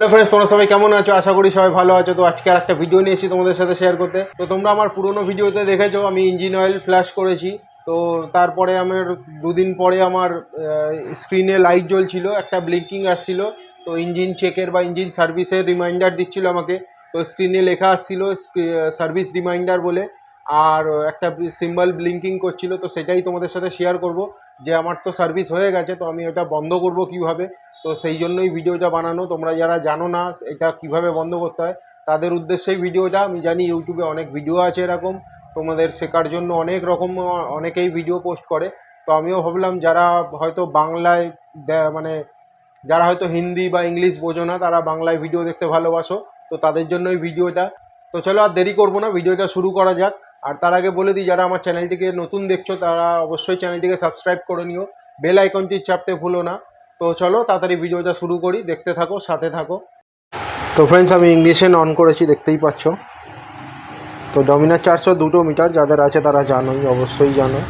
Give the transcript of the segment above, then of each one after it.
Hello friends তোমরা সবাই কেমন আছো? আশা করি সবাই ভালো আছো। তো আজকে আর একটা ভিডিও নিয়ে এসেছি তোমাদের সাথে শেয়ার করতে। তো তোমরা আমার পুরোনো ভিডিওতে দেখেছ, আমি ইঞ্জিন অয়েল ফ্ল্যাশ করেছি। তো তারপরে আমার দুদিন পরে আমার স্ক্রিনে লাইট জ্বলছিল, একটা ব্লিঙ্কিং আসছিল। তো ইঞ্জিন চেকের বা ইঞ্জিন সার্ভিসের রিমাইন্ডার দিচ্ছিল আমাকে। তো স্ক্রিনে লেখা আসছিল সার্ভিস রিমাইন্ডার বলে। আর একটা সিম্বল ব্লিঙ্কিং করছিল, তো সেটাই তোমাদের সাথে শেয়ার করব। যে আমার তো সার্ভিস হয়ে গেছে, তো আমি ওটা বন্ধ করব কীভাবে? তো সেই জন্যই ভিডিওটা বানানো। তোমরা যারা জানো না এটা কীভাবে বন্ধ করতে হয়, তাদের উদ্দেশ্যেই ভিডিওটা। আমি জানি ইউটিউবে অনেক ভিডিও আছে এরকম, তোমাদের শেখার জন্য অনেক রকম, অনেকেই ভিডিও পোস্ট করে। তো আমিও ভাবলাম যারা হয়তো বাংলায় মানে যারা হয়তো হিন্দি বা ইংলিশ বোঝো না, তারা বাংলায় ভিডিও দেখতে ভালোবাসো, তো তাদের জন্যই ভিডিওটা। তো চলো আর দেরি করব না, ভিডিওটা শুরু করা যাক। আর তার আগে বলে দিই, যারা আমার চ্যানেলটিকে নতুন দেখছ, তারা অবশ্যই চ্যানেলটিকে সাবস্ক্রাইব করে নিও। বেল আইকনটি চাপতে ভুলো না। তো চলো তাড়াতাড়ি ভিডিওটা শুরু করি, দেখতে থাকো, সাথে থাকো। তো ফ্রেন্ডস আমি ইংলিশে অন করেছি, দেখতেই পাচ্ছ। তো ডমিনার চারশো দুটো মিটার, যাদের আছে তারা জানোই, অবশ্যই জানো।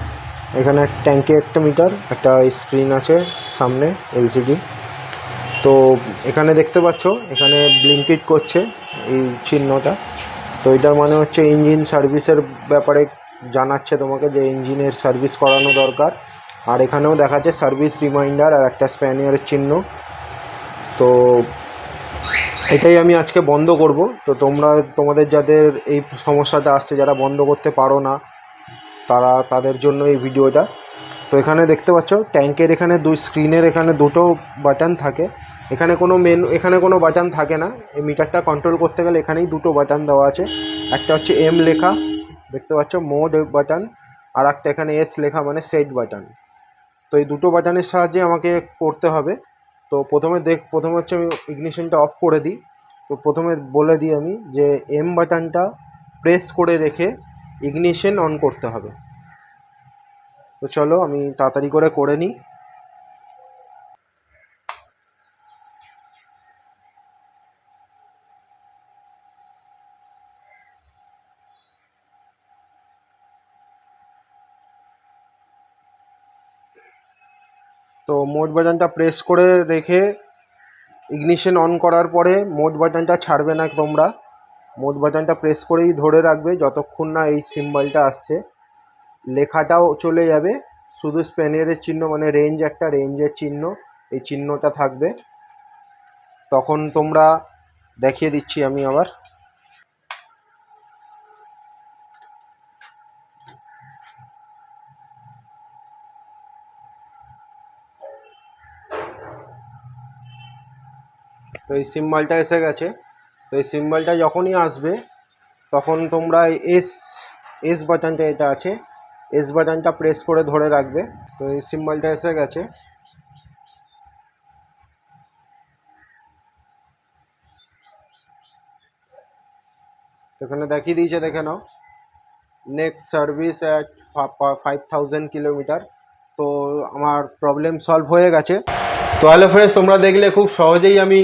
এখানে এক ট্যাঙ্কে একটা মিটার, একটা স্ক্রিন আছে সামনে এলসিডি তো এখানে দেখতে পাচ্ছ, এখানে ব্লিঙ্কিট করছে এই চিহ্নটা। তো এটার মানে হচ্ছে ইঞ্জিন সার্ভিসের ব্যাপারে জানাচ্ছে তোমাকে যে ইঞ্জিনের সার্ভিস করানো দরকার। আর এখানেও দেখা যাচ্ছে সার্ভিস রিমাইন্ডার আর একটা স্প্যানিয়ারের চিহ্ন। তো এটাই আমি আজকে বন্ধ করব। তো তোমরা, তোমাদের যাদের এই সমস্যাটা আসছে, যারা বন্ধ করতে পারো না, তারা, তাদের জন্য এই ভিডিওটা। তো এখানে দেখতে পাচ্ছ, ট্যাঙ্কের এখানে দুই স্ক্রিনের এখানে দুটো বাটন থাকে। এখানে কোনো মেন এখানে কোনো বাটন থাকে না। এই মিটারটা কন্ট্রোল করতে গেলে এখানেই দুটো বাটন দেওয়া আছে। একটা হচ্ছে এম লেখা, দেখতে পাচ্ছ মোড বাটন আর একটা এখানে এস লেখা মানে সেট বাটন তো এই দুটো বাটনের সাহায্যে আমাকে করতে হবে। তো প্রথমে দেখ, প্রথমে হচ্ছে আমি ইগনিশনটা অফ করে দিই। তো প্রথমে বলে দিই আমি যে এম বাটনটা প্রেস করে রেখে ইগনিশন অন করতে হবে। তো চলো আমি তাড়াতাড়ি করে করে নিই। তো মোট বাটনটা প্রেস করে রেখে ইগনিশন অন করার পরে মোট বাটনটা ছাড়বে না তোমরা। মোড বাটনটা প্রেস করেই ধরে রাখবে যতক্ষণ না এই সিম্বলটা আসছে। লেখাটাও চলে যাবে। শুধু স্প্যানিয়ারের চিহ্ন মানে রেঞ্জ একটা রেঞ্জের চিহ্ন, এই চিহ্নটা থাকবে। তখন তোমরা দেখিয়ে দিচ্ছি আমি আবার। তো এই সিম্বলটা এসে গেছে। তো এই সিম্বলটা যখনই আসবে, তখন তোমরা এস এস বাটনটা এটা আছে। এস বাটনটা প্রেস করে ধরে রাখবে। তো এই সিম্বলটা এসে গেছে। এখানে দেখিয়ে দিয়েছে, দেখে নাও। Next service at five thousand kilometre তো আমার প্রবলেম সলভ হয়ে গেছে। তো হ্যালো ফ্রেন্ডস তোমরা দেখলে খুব সহজেই আমি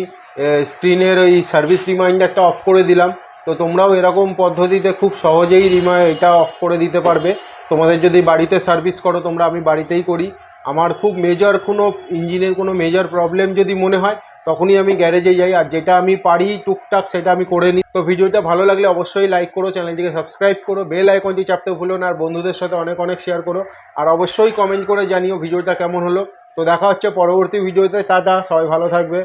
স্ক্রিনের ওই সার্ভিস রিমাইন্ডারটা অফ করে দিলাম। তো তোমরাও এরকম পদ্ধতিতে খুব সহজেই রিমাই এটা অফ করে দিতে পারবে। তোমাদের যদি বাড়িতে সার্ভিস করো, তোমরা আমি বাড়িতেই করি। আমার খুব মেজর কোনো ইঞ্জিনের কোনো মেজর প্রবলেম যদি মনে হয়, তখনই আমি গ্যারেজে যাই। আর যেটা আমি পারি টুকটাক, সেটা আমি করে নিই। তো ভিডিওটা ভালো লাগলে অবশ্যই লাইক করো, চ্যানেলটিকে সাবস্ক্রাইব করো বেল আইকনটি চাপতে ভুলো না, আর বন্ধুদের সাথে অনেক অনেক শেয়ার করো। আর অবশ্যই কমেন্ট করে জানিও ভিডিওটা কেমন হলো। তো দেখা হচ্ছে পরবর্তী ভিডিওতে। টাটা, সবাই ভালো থাকবে।